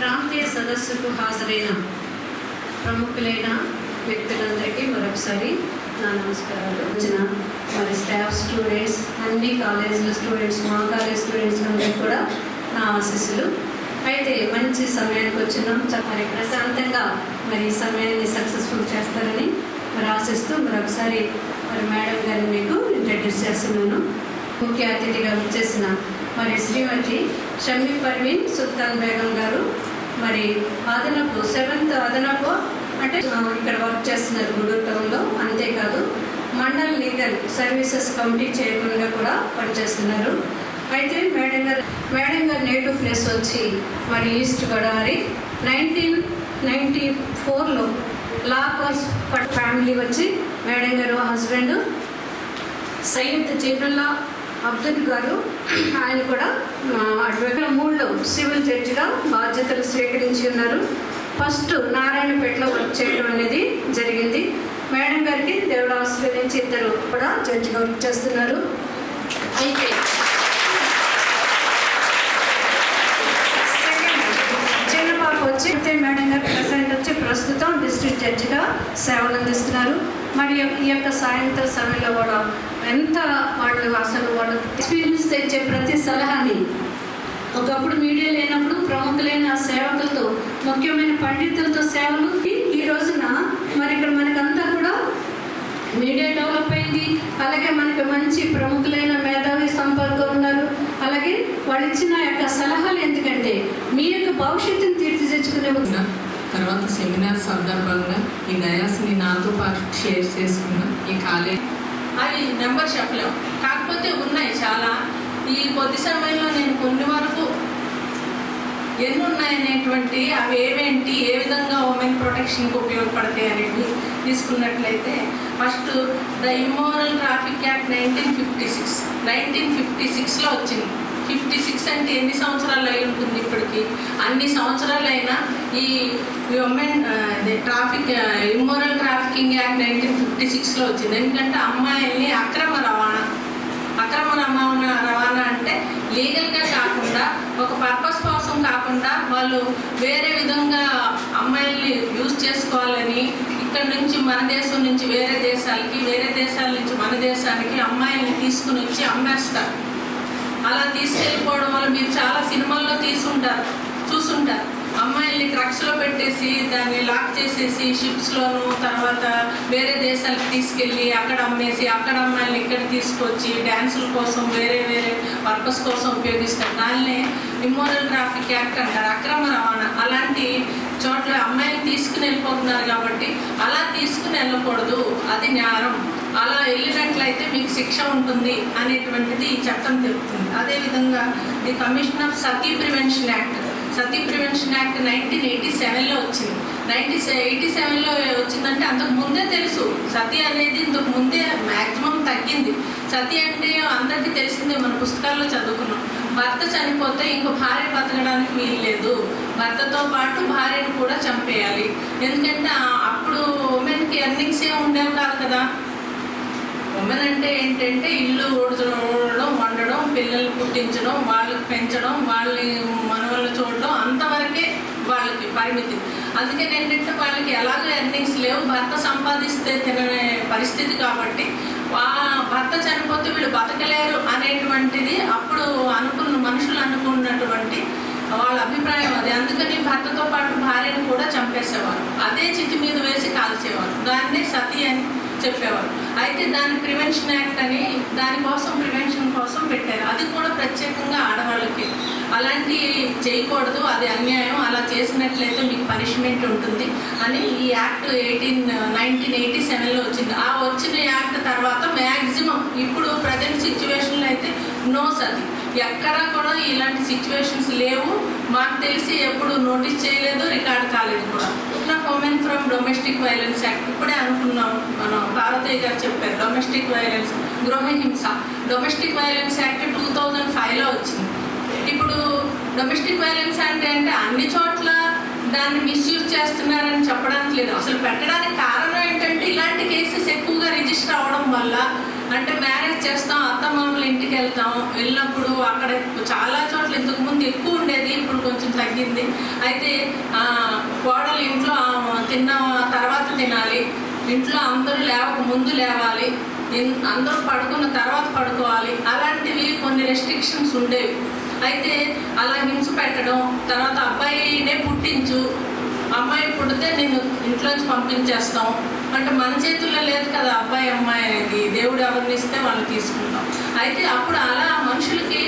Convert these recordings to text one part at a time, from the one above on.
ప్రాంతీయ సదస్సుకు హాజరైన ప్రముఖులైన వ్యక్తులందరికీ మరొకసారి నా నమస్కారాలు. వచ్చిన మరి స్టాఫ్ స్టూడెంట్స్ అన్ని కాలేజీల స్టూడెంట్స్ మా కాలేజ్ స్టూడెంట్స్ అందరికీ కూడా నా ఆశీస్సులు. అయితే మంచి సమయానికి వచ్చినాం. చ- మరి ప్రశాంతంగా మరి సమయాన్ని సక్సెస్ఫుల్ చేస్తారని మరి ఆశిస్తూ మరొకసారి మరి మేడం గారిని మీకు ఇంట్రడ్యూస్ చేస్తున్నాను. ముఖ్య అతిథిగా వచ్చేసిన మరి శ్రీమతి షమ్మి పర్వీన్ సుల్తాన్ బేగం గారు మరి అదనపు సెవెంత్ అదనపు అంటే ఇక్కడ వర్క్ చేస్తున్నారు గుడూరు టౌన్లో. అంతేకాదు మండల్ లీగల్ సర్వీసెస్ కమిటీ చైర్మన్గా కూడా పనిచేస్తున్నారు అయితే మేడం గారు మేడం గారు నేటివ్ ప్లేస్ వచ్చి మరి ఈస్ట్ గోదావరి నైన్టీన్ నైంటీ ఫోర్లో లా కోర్స్ ఫ్యామిలీ వచ్చి మేడం గారు హస్బెండ్ సయ్యద్ జైనుల్లా అబ్దుల్ గారు ఆయన కూడా సివిల్ జడ్జిగా బాధ్యతలు స్వీకరించి ఉన్నారు. ఫస్ట్ నారాయణపేటలో వర్క్ చేయడం అనేది జరిగింది. మేడం గారికి దేవుడు ఆశీర్వదించి ఇద్దరు కూడా జడ్జిగా వర్క్ చేస్తున్నారు. అయితే చిన్న పాప వచ్చి అయితే మేడం గారు ప్రజెంట్ వచ్చి ప్రస్తుతం డిస్ట్రిక్ట్ జడ్జిగా సేవలు అందిస్తున్నారు. మరి ఈ యొక్క సాయంత్రం సమయంలో కూడా ఎంత వాళ్ళు అసలు వాళ్ళు ఎక్స్పీరియన్స్ తెచ్చే ప్రతి సలహాని ఒకప్పుడు మీడియా లేనప్పుడు ప్రముఖులైన సేవకులతో ముఖ్యమైన పండితులతో సేవలు ఈ- రోజున మరి ఇక్కడ మనకంతా కూడా మీడియా డెవలప్ అయింది. అలాగే మనకి మంచి ప్రముఖులైన మేధావి సంపర్కం ఉన్నారు. అలాగే వాళ్ళు ఇచ్చిన యొక్క సలహాలు ఎందుకంటే మీ యొక్క భవిష్యత్తుని తీర్చిదిద్దుకునే ఉన్న తర్వాత సెమినార్ సందర్భంగా ఈ డయాస్ని నాతో పాటు షేర్ చేసుకున్న. ఈ కాలేజ్ అవి నెంబర్ చెప్పలేము కాకపోతే ఉన్నాయి చాలా. ఈ కొద్ది సమయంలో నేను కొన్ని వారు ఎన్ని ఉన్నాయనేటువంటి అవి ఏవేంటి ఏ విధంగా ఉమెన్ ప్రొటెక్షన్కి ఉపయోగపడతాయి అనేవి తీసుకున్నట్లయితే first the immoral traffic act nineteen fifty six nineteen fifty సిక్స్లో వచ్చింది. ఫిఫ్టీ సిక్స్ అంటే ఎన్ని సంవత్సరాలు అయి ఉంటుంది ఇప్పటికి? అన్ని సంవత్సరాలు అయినా ఈ women traffic immoral trafficking act nineteen fifty సిక్స్లో వచ్చింది. ఎందుకంటే అమ్మాయిల్ని అక్రమ రవాణా అక్రమ రవాణా రవాణా అంటే లీగల్గా కాకుండా ఒక పర్పస్ కోసం కాకుండా వాళ్ళు వేరే విధంగా అమ్మాయిల్ని యూజ్ చేసుకోవాలని ఇక్కడ నుంచి మన దేశం నుంచి వేరే దేశాలకి వేరే దేశాల నుంచి మన దేశానికి అమ్మాయిల్ని తీసుకుని వచ్చి అమ్మేస్తారు. అలా తీసుకెళ్ళిపోవడం వల్ల మీరు చాలా సినిమాల్లో తీసుంటారు చూసుంటారు. అమ్మాయిల్ని ట్రక్స్లో పెట్టేసి దాన్ని లాక్ చేసేసి షిప్స్లోను తర్వాత వేరే దేశాలకు తీసుకెళ్ళి అక్కడ అమ్మేసి అక్కడ అమ్మాయిల్ని ఇక్కడ తీసుకొచ్చి డ్యాన్సుల కోసం వేరే వేరే పర్పస్ కోసం ఉపయోగిస్తారు. దాన్నే ఇమ్మోరల్ ట్రాఫిక్ యాక్ట్ అంటారు అక్రమ రవాణా. అలాంటి చోట్ల అమ్మాయిని తీసుకుని వెళ్ళిపోతున్నారు కాబట్టి అలా తీసుకుని వెళ్ళకూడదు అది నేరం. అలా వెళ్ళినట్లయితే మీకు శిక్ష ఉంటుంది అనేటువంటిది ఈ చట్టం తెలుపుతుంది అదేవిధంగా the commission of Sati prevention act Sati prevention act nineteen eighty సెవెన్లో వచ్చింది. నైన్టీ ఎయిటీ సెవెన్లో వచ్చిందంటే అంతకు ముందే తెలుసు. సతీ అనేది ఇంతకు ముందే మ్యాక్సిమం తగ్గింది. సతీ అంటే అందరికీ తెలిసిందే మన పుస్తకాల్లో చదువుకున్నాం. భర్త చనిపోతే ఇంకో భార్య బతకడానికి వీలు లేదు. భర్తతో పాటు భార్యను కూడా చంపేయాలి. ఎందుకంటే అప్పుడు ఉమెన్కి ఎర్నింగ్స్ ఏ ఉండేవి కాదు కదా. ఉమెన్ అంటే ఏంటంటే ఇల్లు ఊడ్చడం ఊడడం పిల్లలు పుట్టించడం వాళ్ళకి పెంచడం వాళ్ళని మనవళ్ళు చూడడం అంతవరకే వాళ్ళకి పరిమితి. అందుకని ఏంటంటే వాళ్ళకి ఎలాగో ఎర్నింగ్స్ లేవు భర్త సంపాదిస్తే తినే పరిస్థితి కాబట్టి వా భర్త చనిపోతే వీళ్ళు బతకలేరు అనేటువంటిది అప్పుడు అనుకున్న మనుషులు అనుకున్నటువంటి వాళ్ళ అభిప్రాయం అది. అందుకని భర్తతో పాటు భార్యను కూడా చంపేసేవారు. అదే చితి మీద వేసి కాల్చేవారు. దాన్నే సతీ అని చెప్పేవారు. అయితే దాని ప్రివెన్షన్ యాక్ట్ అని దానికోసం ప్రివెన్షన్ కోసం పెట్టారు అది కూడా ప్రత్యేకంగా ఆడవాళ్ళకి అలాంటి చేయకూడదు అది అన్యాయం. అలా చేసినట్లయితే మీకు పనిష్మెంట్ ఉంటుంది అని ఈ యాక్ట్ ఎయిటీన్ నైన్టీన్ ఎయిటీ సెవెన్లో వచ్చింది. ఆ వచ్చిన యాక్ట్ తర్వాత మ్యాక్సిమం ఇప్పుడు ప్రజెంట్ సిచ్యువేషన్లో అయితే నో సతి ఎక్కడా కూడా ఇలాంటి సిచ్యువేషన్స్ లేవు. మాకు తెలిసి ఎప్పుడు నోటీస్ చేయలేదు రికార్డ్ కాలేదు కూడా. ఇట్లా women from domestic violence act ఇప్పుడే అనుకున్నాం. మనం భారతీయ గారు చెప్పారు డొమెస్టిక్ వైలెన్స్ గృహహింస. Domestic violence act two thousand ఫైవ్లో వచ్చింది. ఇప్పుడు డొమెస్టిక్ వైలెన్స్ అంటే అంటే అన్ని చోట్ల దాన్ని మిస్యూజ్ చేస్తున్నారని చెప్పడానికి లేదు. అసలు పెట్టడానికి కారణం ఏంటంటే ఇలాంటి కేసెస్ ఎక్కువగా రిజిస్టర్ అవడం అవ్వడం వల్ల అంటే మ్యారేజ్ చేస్తాం అత్తమామల ఇంటికి వెళ్తాం వెళ్ళినప్పుడు అక్కడ చాలా చోట్ల ఇంతకు ముందు ఎక్కువ ఉండేది ఇప్పుడు కొంచెం తగ్గింది. అయితే కోడలు ఇంట్లో తిన్న తర్వాత తినాలి ఇంట్లో అందరూ లేవక ముందు లేవాలి అందరూ పడుకున్న తర్వాత పడుకోవాలి అలాంటివి కొన్ని రెస్ట్రిక్షన్స్ ఉండేవి. అయితే అలా హింస పెట్టడం తర్వాత అబ్బాయినే పుట్టించు అమ్మాయి పుడితే నేను ఇంట్లోంచి పంపించేస్తాం. అంటే మన చేతుల్లో లేదు కదా అబ్బాయి అమ్మాయి అనేది. దేవుడు ఎవరిని ఇస్తే వాళ్ళు తీసుకుంటాం. అయితే అప్పుడు అలా మనుషులకి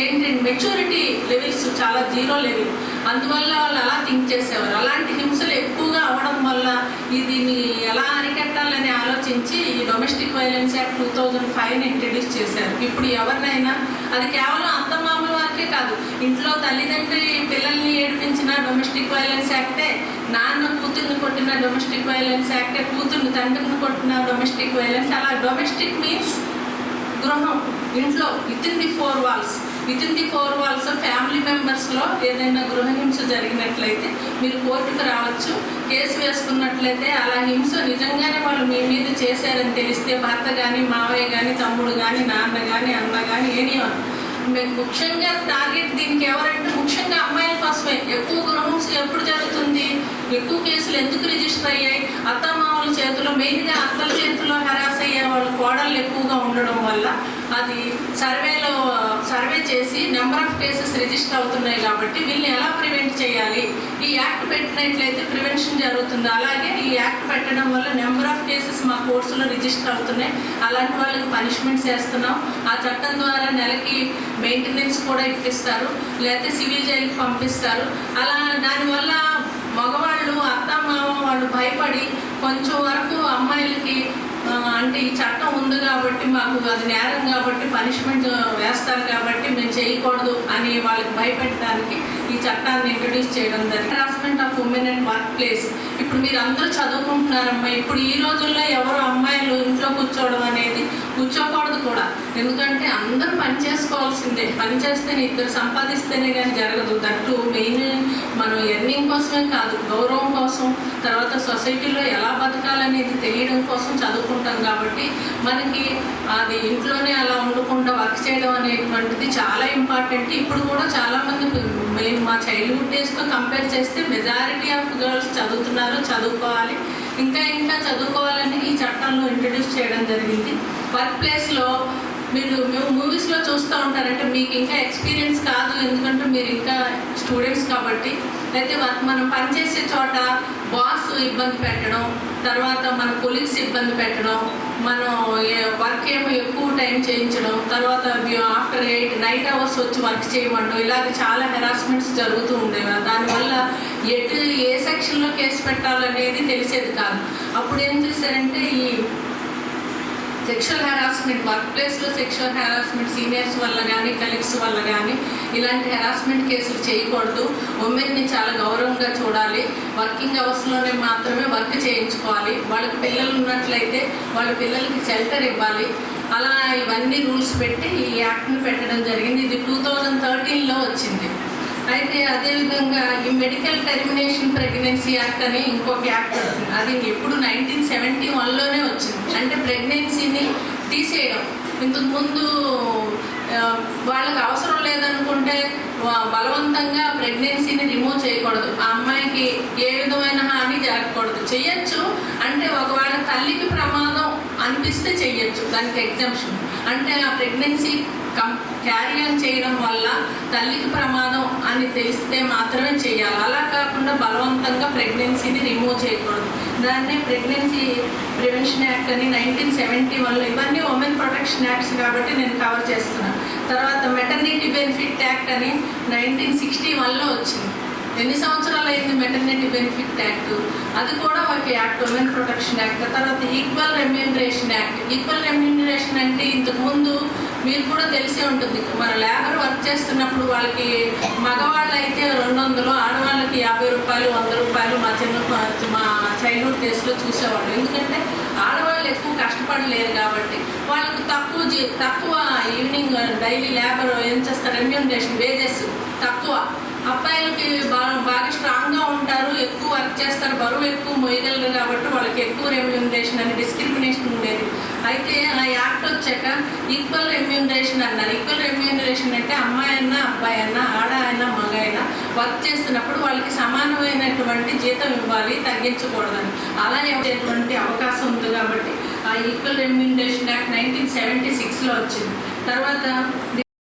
ఏంటి మెచ్యూరిటీ లెవెల్స్ చాలా జీరో లెవెల్ అందువల్ల వాళ్ళు అలా థింక్ చేసేవారు. అలాంటి హింసలు ఎక్కువగా అవడం వల్ల ఇది ఎలా అరికట్టాలని ఆలోచించి ఈ domestic violence act two thousand ఫైవ్ని introduce చేశారు. ఇప్పుడు ఎవరినైనా అది కేవలం అత్తమామల వారికే కాదు ఇంట్లో తల్లిదండ్రి పిల్లల్ని ఏడిపించిన డొమెస్టిక్ వైలెన్స్ యాక్టే నాన్న కూతుర్ని కొట్టిన డొమెస్టిక్ వైలెన్స్ యాక్టే కూతుర్ని తండ్రిని కొట్టిన డొమెస్టిక్ వైలెన్స్ అలా డొమెస్టిక్ మీన్స్ గృహం ఇంట్లో with in the four walls with the four walls family మెంబర్స్లో ఏదైనా గృహ హింస జరిగినట్లయితే మీరు కోర్టుకు రావచ్చు. కేసు వేసుకున్నట్లయితే అలా హింస నిజంగానే వాళ్ళు మీ మీద చేశారని తెలిస్తే భర్త కానీ మావయ్య కానీ తమ్ముడు కానీ నాన్న కానీ అన్న కానీ ఏనివన్ మేము ముఖ్యంగా టార్గెట్ దీనికి ఎవరంటే ముఖ్యంగా అమ్మాయిల కోసమే. ఎక్కువ గృహహింస ఎప్పుడు జరుగుతుంది? ఎక్కువ కేసులు ఎందుకు రిజిస్టర్ అయ్యాయి? అత్తమామల చేతిలో మెయిన్గా అత్తల చేతిలో హరాస్ అయ్యేవాళ్ళు గోడలు ఎక్కువగా ఉండడం వల్ల అది సర్వేలో సర్వే చేసి నెంబర్ ఆఫ్ కేసెస్ రిజిస్టర్ అవుతున్నాయి కాబట్టి వీళ్ళని ఎలా ప్రివెంట్ చేయాలి? ఈ యాక్ట్ పెట్టినట్లయితే ప్రివెన్షన్ జరుగుతుంది. అలాగే ఈ యాక్ట్ పెట్టడం వల్ల నెంబర్ ఆఫ్ కేసెస్ మా కోర్సులో రిజిస్టర్ అవుతున్నాయి. అలాంటి వాళ్ళకి పనిష్మెంట్స్ వేస్తున్నాం ఆ చట్టం ద్వారా నెలకి మెయింటెనెన్స్ కూడా ఇప్పిస్తారు. లేకపోతే సివిల్ జైలుకి పంపిస్తారు. అలా దానివల్ల మగవాళ్ళు అత్త మామ వాళ్ళు భయపడి కొంచెం వరకు అమ్మాయిలకి అంటే ఈ చట్టం ఉంది కాబట్టి మాకు అది నేరం కాబట్టి పనిష్మెంట్ వేస్తారు కాబట్టి మేము చేయకూడదు అని వాళ్ళకి భయపెట్టడానికి ఈ చట్టాన్ని ఇంట్రడ్యూస్ చేయడం జరిగింది harassment of women and work place ఇప్పుడు మీరు అందరూ చదువుకుంటున్నారమ్మా. ఇప్పుడు ఈ రోజుల్లో ఎవరు అమ్మాయిలు ఇంట్లో కూర్చోవడం అనేది కూర్చోకూడదు కూడా. ఎందుకంటే అందరూ పని చేసుకోవాల్సిందే. పని చేస్తేనే ఇద్దరు సంపాదిస్తేనే కానీ జరగదు. దట్టు మెయిన్ మనం ఎర్నింగ్ కోసమే కాదు గౌరవం కోసం. తర్వాత సొసైటీలో ఎలా బతకాలి అనేది తెలియడం కోసం చదువుకుంటాం కాబట్టి మనకి అది ఇంట్లోనే అలా ఉండకుండా వర్క్ చేయడం అనేటువంటిది చాలా ఇంపార్టెంట్ ఇప్పుడు కూడా చాలామంది మేము మా చైల్డ్హుడ్ డేస్తో కంపేర్ చేస్తే మెజారిటీ ఆఫ్ గర్ల్స్ చదువుతున్నారు చదువుకోవాలి. ఇంకా ఇంకా చదువుకోవాలని ఈ చట్టంలో ఇంట్రడ్యూస్ చేయడం జరిగింది. వర్క్ ప్లేస్లో మీరు మూవీస్లో చూస్తూ ఉంటారంటే మీకు ఇంకా ఎక్స్పీరియన్స్ కాదు. ఎందుకంటే మీరు ఇంకా స్టూడెంట్స్ కాబట్టి. అయితే వర్క్ మనం పనిచేసే చోట బాస్ ఇబ్బంది పెట్టడం తర్వాత మన కొలీగ్స్ ఇబ్బంది పెట్టడం మనం వర్క్ ఏమో ఎక్కువ టైం చేయించడం తర్వాత ఆఫ్టర్ ఎయిట్ నైట్ అవర్స్ వచ్చి వర్క్ చేయమండం ఇలాగ చాలా హెరాస్మెంట్స్ జరుగుతూ ఉండేవి దానివల్ల ఎటు ఏ సెక్షన్లో కేసు పెట్టాలనేది తెలిసేది కాదు. అప్పుడు ఏం చేశారంటే ఈ సెక్షువల్ హెరాస్మెంట్ వర్క్ ప్లేస్లో సెక్షువల్ హెరాస్మెంట్ సీనియర్స్ వల్ల కానీ కలీగ్స్ వల్ల కానీ ఇలాంటి హెరాస్మెంట్ కేసులు చేయకూడదు. ఉమెన్ని చాలా గౌరవంగా చూడాలి. వర్కింగ్ అవర్స్లోనే మాత్రమే వర్క్ చేయించుకోవాలి. వాళ్ళకి పిల్లలు ఉన్నట్లయితే వాళ్ళ పిల్లలకి షెల్టర్ ఇవ్వాలి. అలా ఇవన్నీ రూల్స్ పెట్టి ఈ యాక్ట్ని పెట్టడం జరిగింది. ఇది టూ థౌజండ్ థర్టీన్లో వచ్చింది. అయితే అదేవిధంగా ఈ మెడికల్ టెర్మినేషన్ ప్రెగ్నెన్సీ యాక్ట్ అని ఇంకొక యాక్ట్ వచ్చింది. అది ఎప్పుడు నైన్టీన్ సెవెంటీ వన్లోనే వచ్చింది. అంటే ప్రెగ్నెన్సీని తీసేయడం. ఇంతకు ముందు వాళ్ళకి అవసరం లేదనుకుంటే బలవంతంగా ప్రెగ్నెన్సీని రిమూవ్ చేయకూడదు. ఆ అమ్మాయికి ఏ విధమైన హాని జరగకూడదు. చేయొచ్చు అంటే ఒకవేళ తల్లికి ప్రమాదం అనిపిస్తే చేయొచ్చు దానికి ఎగ్జామ్షన్ అంటే ఆ ప్రెగ్నెన్సీ కం క్యారీ ఆన్ చేయడం వల్ల తల్లికి ప్రమాదం అని తెలిస్తే మాత్రమే చేయాలి అలా కాకుండా బలవంతంగా ప్రెగ్నెన్సీని రిమూవ్ చేయకూడదు. దాన్నే ప్రెగ్నెన్సీ ప్రివెన్షన్ యాక్ట్ అని నైన్టీన్ సెవెంటీ వన్లో ఇవన్నీ ఉమెన్ ప్రొటెక్షన్ యాక్ట్స్ కాబట్టి నేను కవర్ చేస్తున్నాను తర్వాత మెటర్నిటీ బెనిఫిట్ యాక్ట్ అని నైన్టీన్ సిక్స్టీ వన్లో వచ్చింది. ఎన్ని సంవత్సరాలు అయింది మెటర్నిటీ బెనిఫిట్ యాక్ట్ అది కూడా ఒక యాక్ట్ ఉమెన్ ప్రొటెక్షన్ యాక్ట్ తర్వాత equal remuneration act equal remuneration అంటే ఇంతకుముందు మీరు కూడా తెలిసే ఉంటుంది. మన లేబర్ వర్క్ చేస్తున్నప్పుడు వాళ్ళకి మగవాళ్ళు అయితే రెండు వందలు ఆడవాళ్ళకి యాభై రూపాయలు వంద రూపాయలు మా చిన్న మా చైల్డ్హుడ్ డేస్లో చూసేవాళ్ళు. ఎందుకంటే ఆడవాళ్ళు ఎక్కువ కష్టపడలేరు కాబట్టి వాళ్ళకు తక్కువ జీ- తక్కువ ఈవినింగ్ డైలీ లేబర్ ఏం చేస్తారు? రెమ్యూనరేషన్ వేజెస్ తక్కువ. అబ్బాయిలకి బాగా బాగా స్ట్రాంగ్గా ఉంటారు ఎక్కువ వర్క్ చేస్తారు బరువు ఎక్కువ మోయగలరు కాబట్టి వాళ్ళకి ఎక్కువ రెమ్యూనరేషన్ అని డిస్క్రిమినేషన్ ఉండేది. అయితే ఆ యాక్ట్ వచ్చాక ఈక్వల్ రెమ్యూనరేషన్ అన్నారు. ఈక్వల్ రెమ్యూనరేషన్ అంటే అమ్మాయి అన్నా అబ్బాయి అన్నా ఆడ అయినా మగ అయినా వర్క్ చేస్తున్నప్పుడు వాళ్ళకి సమానమైనటువంటి జీతం ఇవ్వాలి తగ్గించకూడదని. అలా ఇవ్వేటువంటి అవకాశం ఉంది కాబట్టి ఆ equal remuneration act nineteen seventy సిక్స్లో వచ్చింది. తర్వాత